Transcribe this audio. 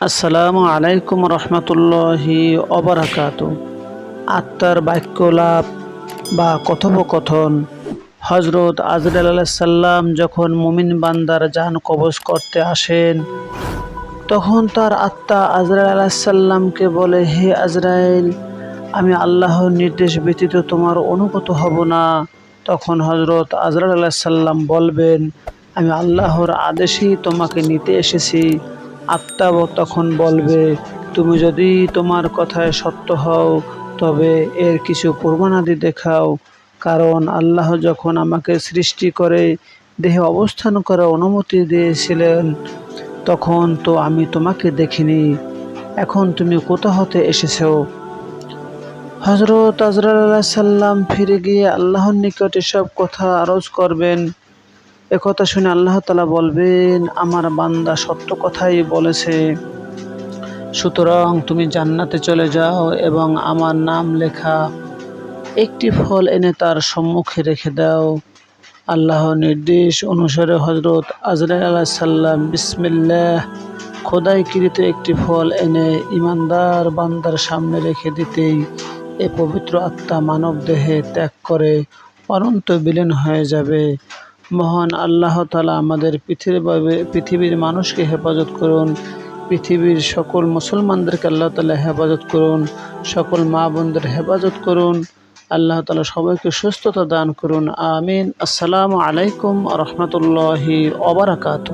আসসালামু আলাইকুম রহমতুল্লাহি অবরাকাত আত্মার বাক্যলাপ বা কথোপকথন। হজরত আজরাল সাল্লাম যখন মুমিন বান্দার জান কবজ করতে আসেন, তখন তার আত্মা আজরাইল আলাহিসাল্লামকে বলে, হে আজরাইল, আমি আল্লাহর নির্দেশ ব্যতীত তোমার অনুগত হব না। তখন হজরত আজরাল আলাহিসাল্লাম বলবেন, আমি আল্লাহর আদেশেই তোমাকে নিতে এসেছি। আত্মাও তখন বলবে, তুমি যদি তোমার কথায় সত্য হও, তবে এর কিছু প্রমাণাদি দেখাও। কারণ আল্লাহ যখন আমাকে সৃষ্টি করে, দেহে অবস্থান করার অনুমতি দিয়েছিলেন, তখন তো আমি তোমাকে দেখিনি। এখন তুমি কোথা হতে এসেছ হজরত আজরাল্লাহ সাল্লাম ফিরে গিয়ে আল্লাহর নিকট এসব কথা আরজ করবেন। একথা শুনে আল্লাহ তালা বলবেন, আমার বান্দা সত্য কথাই বলেছে। সুতরাং তুমি জান্নাতে চলে যাও এবং আমার নাম লেখা একটি ফল এনে তার সম্মুখে রেখে দাও। আল্লাহর নির্দেশ অনুসারে হজরত আজরাই আল্লাহ সাল্লাম বিসমিল্লাহ খোদাইকৃত একটি ফল এনে ইমানদার বান্দার সামনে রেখে দিতেই এ পবিত্র আত্মা মানব দেহে ত্যাগ করে অনন্ত বিলীন হয়ে যাবে। মহান আল্লাহ তালা আমাদের পৃথিবী পৃথিবীর মানুষকে হেফাজত করুন। পৃথিবীর সকল মুসলমানদেরকে আল্লাহ তালা হেফাজত করুন। সকল মা বোনদের হেফাজত করুন। আল্লাহ তালা সবাইকে সুস্থতা দান করুন। আমিন। আসসালামু আলাইকুম রহমতুল্লাহি ওবরাকাতু